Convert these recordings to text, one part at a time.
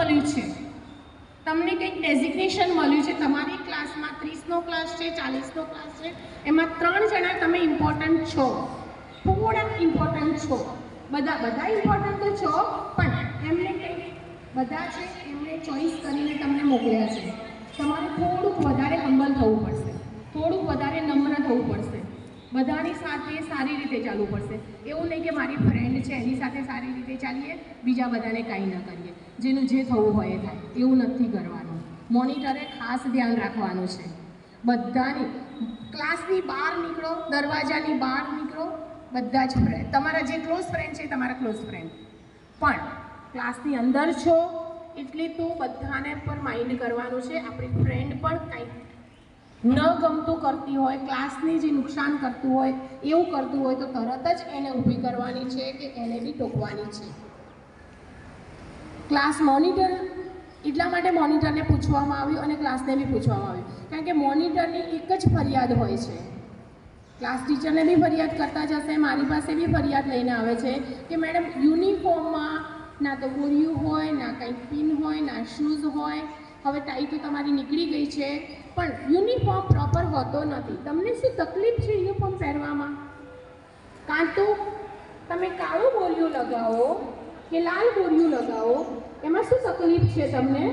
મળ્યું છે. તમને કંઈક ડેઝિગ્નેશન મળ્યું છે? તમારી ક્લાસમાં ત્રીસનો ક્લાસ છે, ચાલીસનો ક્લાસ છે, એમાં ત્રણ જણા તમે ઇમ્પોર્ટન્ટ છો. થોડા ઇમ્પોર્ટન્ટ છો. બધા બધા ઇમ્પોર્ટન્ટ છો, પણ એમને કંઈક બધા છે, એમને ચોઈસ કરીને તમને મોકલ્યા છે. તમારે થોડુંક વધારે હંબલ થવું પડશે. થોડુંક વધારે નમ્ર થવું પડશે. બધાની સાથે સારી રીતે ચાલવું પડશે. એવું નહીં કે મારી ફ્રેન્ડ છે, એની સાથે સારી રીતે ચાલીએ, બીજા બધાને કાંઈ ન કરીએ. જેનું જે થવું હોય એ થાય. એવું નથી કરવાનું. મોનિટરે ખાસ ધ્યાન રાખવાનું છે. બધાની, ક્લાસની બહાર નીકળો, દરવાજાની બહાર નીકળો, બધા જ ફ્રેન્ડ તમારા જે ક્લોઝ ફ્રેન્ડ છે તમારા ક્લોઝ ફ્રેન્ડ પણ, ક્લાસની અંદર છો, એટલે તો બધાને પર માઇન્ડ કરવાનું છે. આપણી ફ્રેન્ડ પણ કંઈક ન ગમતું કરતી હોય, ક્લાસને જે નુકસાન કરતું હોય, એવું કરતું હોય તો તરત જ એને ઊભી કરવાની છે કે એને બી ટોકવાની છે. ક્લાસ મોનિટર, એટલા માટે મોનિટરને પૂછવામાં આવ્યું અને ક્લાસને બી પૂછવામાં આવ્યું. કારણ કે મોનિટરની એક જ ફરિયાદ હોય છે. ક્લાસ ટીચરને બી ફરિયાદ કરતા જશે, મારી પાસે બી ફરિયાદ લઈને આવે છે કે મેડમ, યુનિફોર્મમાં ના તો ગોળિયું હોય, ના કંઈ પિન હોય, ના શૂઝ હોય હવે ટાઈ તો તમારી નીકળી ગઈ છે. પણ યુનિફોર્મ પ્રોપર હોતો નથી. તમને શું તકલીફ છે યુનિફોર્મ પહેરવામાં? કાં તો તમે કાળું બોરિયું લગાવો કે લાલ બોરિયું લગાવો? એમાં શું તકલીફ છે તમને?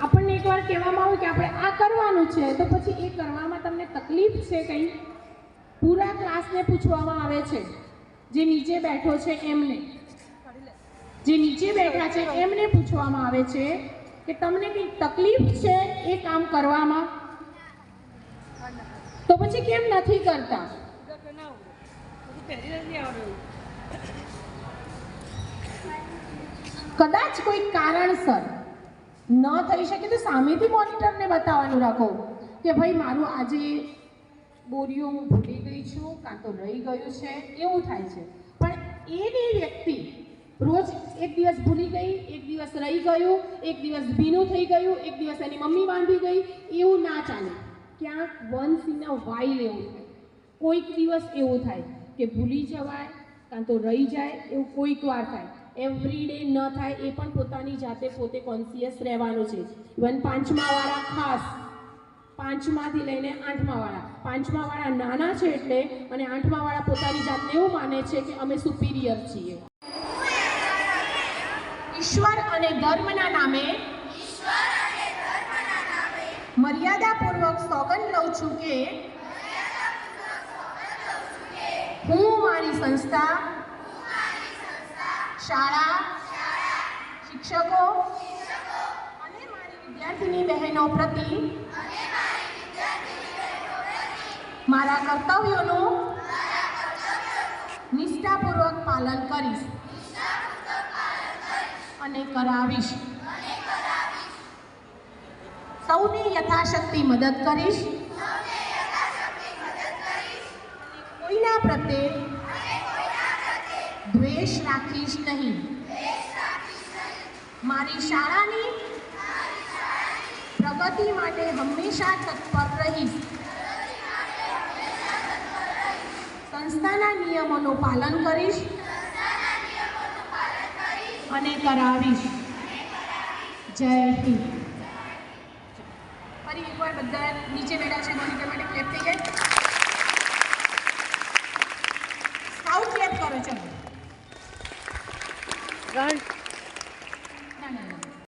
આપણને એકવાર કહેવામાં આવે કે આપણે આ કરવાનું છે, તો પછી એ કરવામાં તમને તકલીફ છે કંઈ? પૂરા ક્લાસને પૂછવામાં આવે છે, જે નીચે બેઠો છે એમને. જે નીચે બેઠા છે, એમને પૂછવામાં આવે છે કે તમને કંઈ તકલીફ છે એ કામ કરવામાં? તો પછી કેમ નથી કરતા? કદાચ કોઈ કારણસર ન થઈ શકે તો સામેથી મોનિટરને બતાવવાનું રાખો કે ભાઈ, મારું આજે બોરીઓ હું ભૂલી ગઈ છું, કાં તો રહી ગયું છે, એવું થાય છે. પણ એ ને વ્યક્તિ રોજ એક દિવસ ભૂલી ગઈ, એક દિવસ રહી ગયું, એક દિવસ ભીનું થઈ ગયું, એક દિવસ એની મમ્મી બાંધી ગઈ, એવું ના ચાલે. ક્યાંક વન્સ ઇન અ વાઇલ એવું થાય. કોઈક દિવસ એવું થાય કે ભૂલી જવાય, કાં તો રહી જાય, એવું કોઈક વાર થાય. એવરી ડે ન થાય, એ પણ પોતાની જાતે પોતે કોન્સિયસ રહેવાનું છે. ઇવન પાંચમાવાળા ખાસ, પાંચમાથી લઈને આઠમાવાળા. પાંચમાવાળા નાના છે એટલે, અને આઠમાવાળા પોતાની જાતને એવું માને છે કે અમે સુપિરિયર છીએ. ઈશ્વર અને ધર્મના નામે મર્યાદાપૂર્વક સોગંદ લઉં છું કે હું મારી સંસ્થા શાળા શિક્ષકો અને મારી વિદ્યાર્થીની બહેનો પ્રતિ મારા કર્તવ્યોનું નિષ્ઠાપૂર્વક પાલન કરીશ. અને કરાવીશ. સૌને યથાશક્તિ મદદ કરીશ. કોઈના પ્રત્યે દ્વેષ રાખીશ નહીં. મારી શાળાની પ્રગતિ માટે હંમેશા તત્પર રહીશ. સંસ્થાના નિયમોનું પાલન કરીશ. અને કરાવીશ. જય હિન્દ. ફરી એકવાર બધા નીચે બેઠા છે મોનિટર માટે ક્લેપ થઈ જાય. સાઉથ ક્લેપ કરો ચલો.